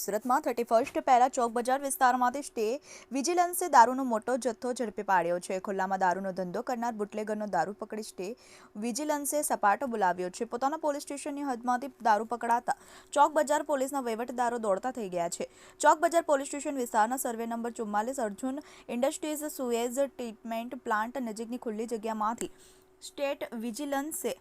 સુરતમાં thirty first પહેલા ચોક બજાર વિસ્તારમાંથી સ્ટે વિજિલન્સે દારૂનો મોટો જથ્થો ઝડપી પાડ્યો છે. ખુલ્લામાં દારૂનો ધંધો કરનાર બુટલેગરનો દારૂ પકડી સ્ટે વિજિલન્સે સપાટો બોલાવ્યો છે. પોતાના પોલીસ સ્ટેશનની હદમાંથી દારૂ પકડાતા ચોક બજાર પોલીસના વહીવટદારો દોડતા થઈ ગયા છે. ચોક બજાર પોલીસ સ્ટેશન વિસ્તારના સર્વે નંબર ચુમ્માલીસ Arjun industries sewage treatment plant નજીકની ખુલ્લી જગ્યામાંથી સ્ટેટ વિજિલન્સે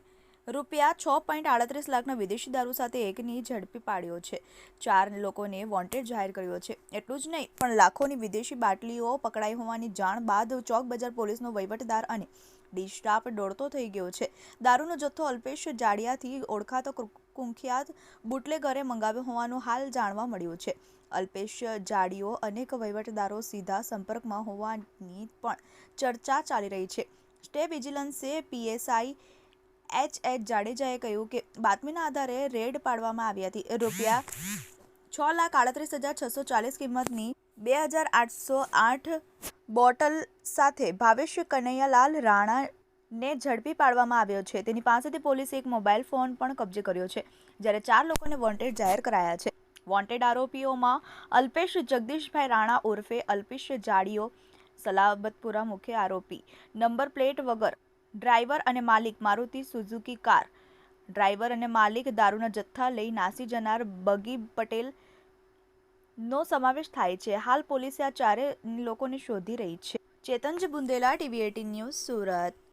રૂપિયા છ પોઈન્ટ આડત્રીસ લાખના વિદેશી દારૂ સાથે એકની ઝડપી પાડ્યો છે. ચાર લોકોને વોન્ટેડ જાહેર કર્યો છે. એટલું જ નહીં, પણ લાખોની વિદેશી બાટલીઓ પકડાઈ હોવાની જાણ બાદ ચોક બજાર પોલીસનો વહીવટદાર અને ડી સ્ટાફ દોડતો થઈ ગયો છે. દારૂનો જથ્થો અલ્પેશ જાડિયાથી ઓળખાતો કુંખ્યાત કુખ્યાત બુટલેગરે મંગાવ્યો હોવાનું હાલ જાણવા મળ્યું છે. અલ્પેશ જાડીઓ અનેક વહીવટદારો સીધા સંપર્કમાં હોવાની પણ ચર્ચા ચાલી રહી છે. સ્ટે વિજિલન્સે પીએસઆઈ એચ એચ જાડેજાએ કહ્યું કે બાતમીના આધારે રેડ પાડવામાં આવી હતી. રૂપિયા છ લાખ આડત્રીસ હજાર છસો ચાલીસ કિંમતની બે હજાર આઠસો આઠ બોટલ સાથે ભાવેશ કનૈયાલાલ રાણાને ઝડપી પાડવામાં આવ્યો છે. તેની પાસેથી પોલીસે એક મોબાઈલ ફોન પણ કબજે કર્યો છે, જ્યારે ચાર લોકોને વોન્ટેડ જાહેર કરાયા છે. વોન્ટેડ આરોપીઓમાં અલ્પેશ જગદીશભાઈ રાણા ઉર્ફે અલ્પેશ જાડીઓ સલાબતપુરા મુખ્ય આરોપી. નંબર પ્લેટ વગર ડ્રાઈવર અને માલિક મારુતિ સુઝુકી કાર. ડ્રાઈવર અને માલિક દારૂના જથ્થા લઈ નાસી જનાર બગી પટેલ નો સમાવેશ થાય છે. હાલ પોલીસે આ ચારે લોકોને શોધી રહી છે. ચેતનજ Bundela, TV eighteen news, Surat.